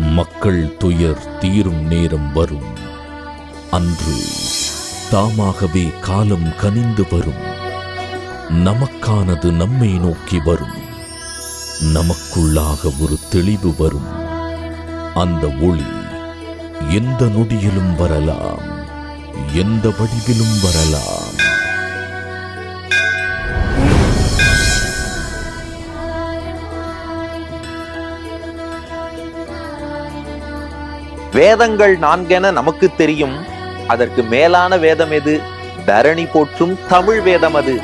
மக்கள் துயர் தீரும் நேரம் வரும். அன்று தாமாகவே காலம் கனிந்து வரும். நமக்கானது நம்மை நோக்கி வரும். நமக்குள்ளாக ஒரு தெளிவு வரும். அந்த ஒளி எந்த நொடியிலும் வரலாம் எந்த வடிவிலும் வரலாம். வேதங்கள் நான்கென நமக்கு தெரியும். அதற்கு மேலான வேதம் எது? தரணி போற்றும் தமிழ் வேதம் அது.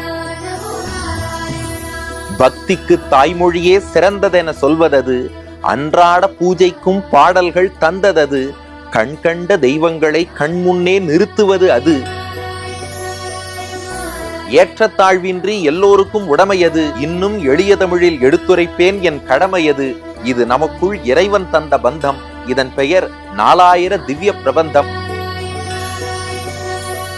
பக்திக்கு தாய்மொழியே சிறந்ததென சொல்வதது. அன்றாட பூஜைக்கும் பாடல்கள் தந்ததது. கண் கண்ட தெய்வங்களை கண்முன்னே நிறுத்துவது அது. ஏற்றத்தாழ்வின்றி எல்லோருக்கும் உடமையது இன்னும் எளிய தமிழில் எடுத்துரைப்பேன் என் கடமையது இது நமக்குள் இறைவன் தந்த பந்தம். இதன் பெயர் நாலாயிர திவ்ய பிரபந்தம்.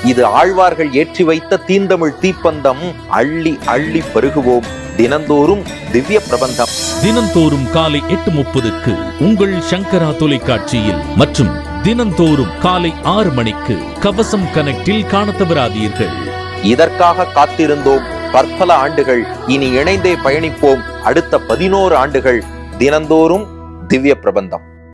இது ஆழ்வார்கள் ஏற்றி வைத்த தீந்தமிழ் தீப்பந்தம். அள்ளி அள்ளி பருகுவோம். தினந்தோறும் திவ்ய பிரபந்தம். தினந்தோறும் காலை எட்டு முப்பதுக்கு உங்கள் சங்கரா தொலைக்காட்சியில் மற்றும் தினந்தோறும் காலை ஆறு மணிக்கு கவசம் கனெக்டில் காணத் தவறாதீர்கள் இதற்காக காத்திருந்தோம். பற்பல ஆண்டுகள். இனி இணைந்தே பயணிப்போம். அடுத்த பதினோரு ஆண்டுகள். தினந்தோறும் திவ்ய பிரபந்தம்.